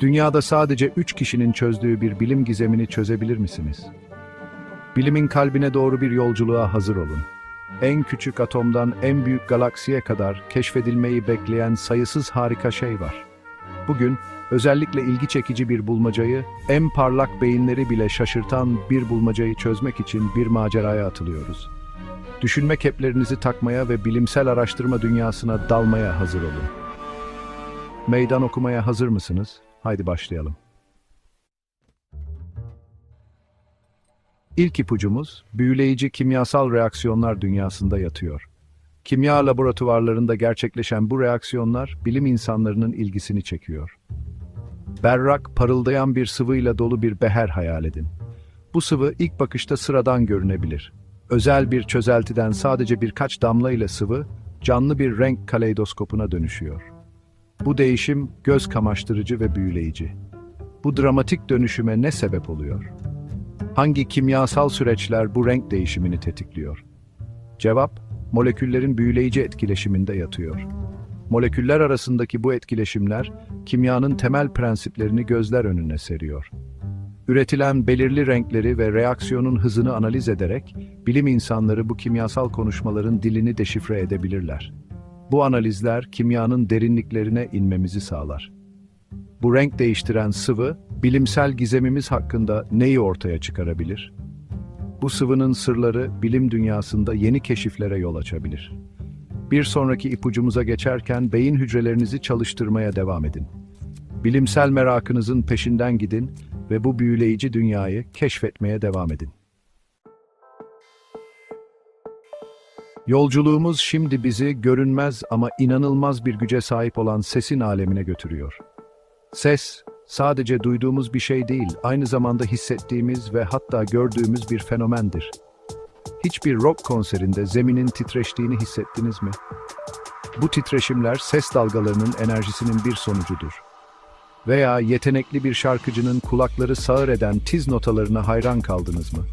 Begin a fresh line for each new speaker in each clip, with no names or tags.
Dünyada sadece üç kişinin çözdüğü bir bilim gizemini çözebilir misiniz? Bilimin kalbine doğru bir yolculuğa hazır olun. En küçük atomdan en büyük galaksiye kadar keşfedilmeyi bekleyen sayısız harika şey var. Bugün özellikle ilgi çekici bir bulmacayı, en parlak beyinleri bile şaşırtan bir bulmacayı çözmek için bir maceraya atılıyoruz. Düşünme keplerinizi takmaya ve bilimsel araştırma dünyasına dalmaya hazır olun. Meydan okumaya hazır mısınız? Haydi başlayalım. İlk ipucumuz, büyüleyici kimyasal reaksiyonlar dünyasında yatıyor. Kimya laboratuvarlarında gerçekleşen bu reaksiyonlar bilim insanlarının ilgisini çekiyor. Berrak, parıldayan bir sıvıyla dolu bir beher hayal edin. Bu sıvı ilk bakışta sıradan görünebilir. Özel bir çözeltiden sadece birkaç damla ile sıvı, canlı bir renk kaleidoskopuna dönüşüyor. Bu değişim göz kamaştırıcı ve büyüleyici. Bu dramatik dönüşüme ne sebep oluyor? Hangi kimyasal süreçler bu renk değişimini tetikliyor? Cevap, moleküllerin büyüleyici etkileşiminde yatıyor. Moleküller arasındaki bu etkileşimler, kimyanın temel prensiplerini gözler önüne seriyor. Üretilen belirli renkleri ve reaksiyonun hızını analiz ederek, bilim insanları bu kimyasal konuşmaların dilini deşifre edebilirler. Bu analizler kimyanın derinliklerine inmemizi sağlar. Bu renk değiştiren sıvı, bilimsel gizemimiz hakkında neyi ortaya çıkarabilir? Bu sıvının sırları bilim dünyasında yeni keşiflere yol açabilir. Bir sonraki ipucumuza geçerken beyin hücrelerinizi çalıştırmaya devam edin. Bilimsel merakınızın peşinden gidin ve bu büyüleyici dünyayı keşfetmeye devam edin. Yolculuğumuz şimdi bizi görünmez ama inanılmaz bir güce sahip olan sesin alemine götürüyor. Ses, sadece duyduğumuz bir şey değil, aynı zamanda hissettiğimiz ve hatta gördüğümüz bir fenomendir. Hiçbir rock konserinde zeminin titreştiğini hissettiniz mi? Bu titreşimler ses dalgalarının enerjisinin bir sonucudur. Veya yetenekli bir şarkıcının kulakları sağır eden tiz notalarına hayran kaldınız mı?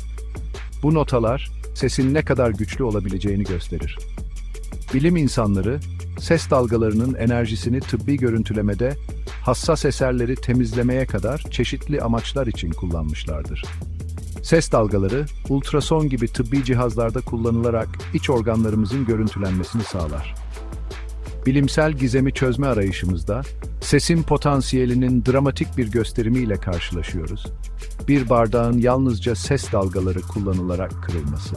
Bu notalar, sesin ne kadar güçlü olabileceğini gösterir. Bilim insanları, ses dalgalarının enerjisini tıbbi görüntülemede, hassas eserleri temizlemeye kadar çeşitli amaçlar için kullanmışlardır. Ses dalgaları, ultrason gibi tıbbi cihazlarda kullanılarak iç organlarımızın görüntülenmesini sağlar. Bilimsel gizemi çözme arayışımızda, sesin potansiyelinin dramatik bir gösterimiyle karşılaşıyoruz. Bir bardağın yalnızca ses dalgaları kullanılarak kırılması.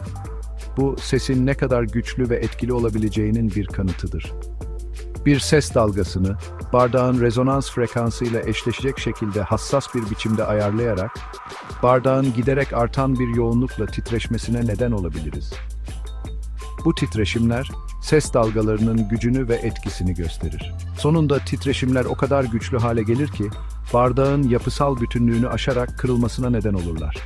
Bu, sesin ne kadar güçlü ve etkili olabileceğinin bir kanıtıdır. Bir ses dalgasını, bardağın rezonans frekansıyla eşleşecek şekilde hassas bir biçimde ayarlayarak, bardağın giderek artan bir yoğunlukla titreşmesine neden olabiliriz. Bu titreşimler, ses dalgalarının gücünü ve etkisini gösterir. Sonunda titreşimler o kadar güçlü hale gelir ki, bardağın yapısal bütünlüğünü aşarak kırılmasına neden olurlar.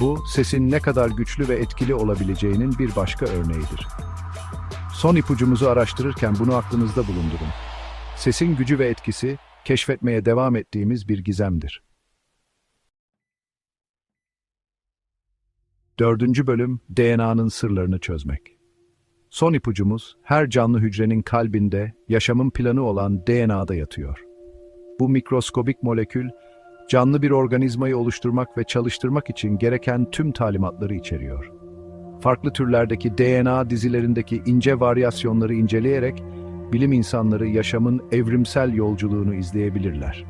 Bu, sesin ne kadar güçlü ve etkili olabileceğinin bir başka örneğidir. Son ipucumuzu araştırırken bunu aklınızda bulundurun. Sesin gücü ve etkisi, keşfetmeye devam ettiğimiz bir gizemdir. Dördüncü bölüm, DNA'nın sırlarını çözmek. Son ipucumuz, her canlı hücrenin kalbinde, yaşamın planı olan DNA'da yatıyor. Bu mikroskobik molekül, canlı bir organizmayı oluşturmak ve çalıştırmak için gereken tüm talimatları içeriyor. Farklı türlerdeki DNA dizilerindeki ince varyasyonları inceleyerek, bilim insanları yaşamın evrimsel yolculuğunu izleyebilirler.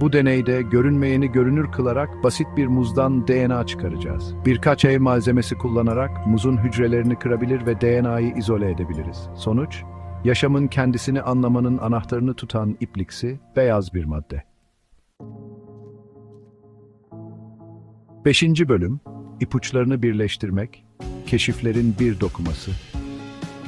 Bu deneyde görünmeyeni görünür kılarak basit bir muzdan DNA çıkaracağız. Birkaç ev malzemesi kullanarak muzun hücrelerini kırabilir ve DNA'yı izole edebiliriz. Sonuç, yaşamın kendisini anlamanın anahtarını tutan ipliksi beyaz bir madde. Beşinci bölüm, ipuçlarını birleştirmek, keşiflerin bir dokuması.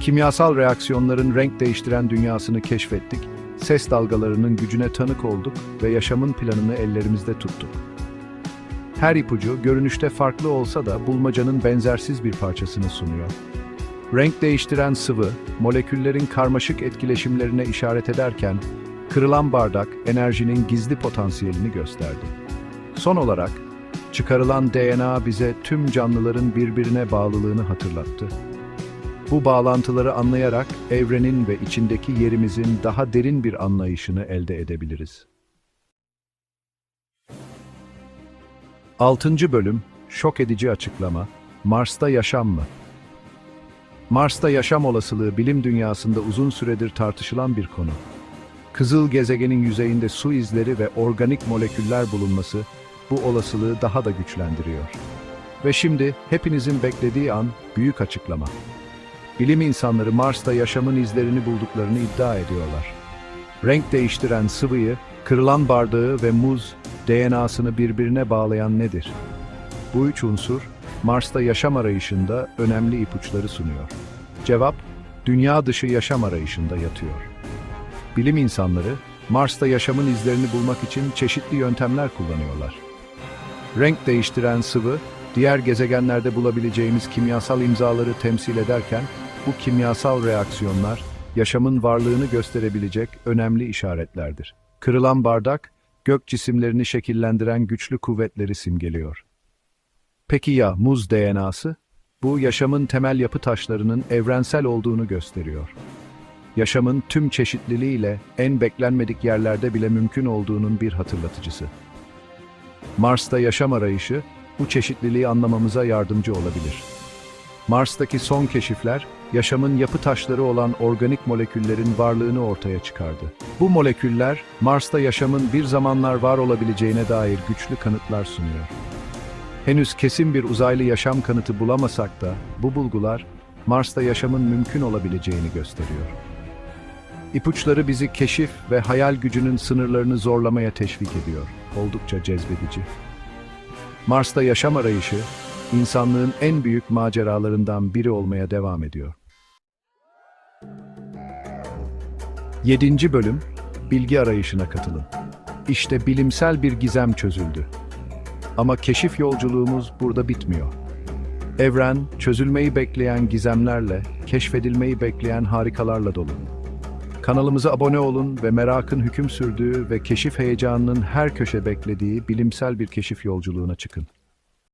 Kimyasal reaksiyonların renk değiştiren dünyasını keşfettik, ses dalgalarının gücüne tanık olduk ve yaşamın planını ellerimizde tuttuk. Her ipucu görünüşte farklı olsa da bulmacanın benzersiz bir parçasını sunuyor. Renk değiştiren sıvı, moleküllerin karmaşık etkileşimlerine işaret ederken, kırılan bardak enerjinin gizli potansiyelini gösterdi. Son olarak, çıkarılan DNA bize tüm canlıların birbirine bağlılığını hatırlattı. Bu bağlantıları anlayarak evrenin ve içindeki yerimizin daha derin bir anlayışını elde edebiliriz. 6. Bölüm Şok edici açıklama Mars'ta yaşam mı? Mars'ta yaşam olasılığı bilim dünyasında uzun süredir tartışılan bir konu. Kızıl gezegenin yüzeyinde su izleri ve organik moleküller bulunması bu olasılığı daha da güçlendiriyor. Ve şimdi hepinizin beklediği an büyük açıklama. Bilim insanları Mars'ta yaşamın izlerini bulduklarını iddia ediyorlar. Renk değiştiren sıvıyı, kırılan bardağı ve muz DNA'sını birbirine bağlayan nedir? Bu üç unsur Mars'ta yaşam arayışında önemli ipuçları sunuyor. Cevap, dünya dışı yaşam arayışında yatıyor. Bilim insanları Mars'ta yaşamın izlerini bulmak için çeşitli yöntemler kullanıyorlar. Renk değiştiren sıvı, diğer gezegenlerde bulabileceğimiz kimyasal imzaları temsil ederken, bu kimyasal reaksiyonlar yaşamın varlığını gösterebilecek önemli işaretlerdir. Kırılan bardak, gök cisimlerini şekillendiren güçlü kuvvetleri simgeliyor. Peki ya muz DNA'sı? Bu yaşamın temel yapı taşlarının evrensel olduğunu gösteriyor. Yaşamın tüm çeşitliliğiyle en beklenmedik yerlerde bile mümkün olduğunun bir hatırlatıcısı. Mars'ta yaşam arayışı bu çeşitliliği anlamamıza yardımcı olabilir. Mars'taki son keşifler yaşamın yapı taşları olan organik moleküllerin varlığını ortaya çıkardı. Bu moleküller Mars'ta yaşamın bir zamanlar var olabileceğine dair güçlü kanıtlar sunuyor. Henüz kesin bir uzaylı yaşam kanıtı bulamasak da bu bulgular Mars'ta yaşamın mümkün olabileceğini gösteriyor. İpuçları bizi keşif ve hayal gücünün sınırlarını zorlamaya teşvik ediyor. Oldukça cezbedici. Mars'ta yaşam arayışı, insanlığın en büyük maceralarından biri olmaya devam ediyor. 7. bölüm Bilgi arayışına katılın. İşte bilimsel bir gizem çözüldü. Ama keşif yolculuğumuz burada bitmiyor. Evren, çözülmeyi bekleyen gizemlerle, keşfedilmeyi bekleyen harikalarla dolu. Kanalımıza abone olun ve merakın hüküm sürdüğü ve keşif heyecanının her köşe beklediği bilimsel bir keşif yolculuğuna çıkın.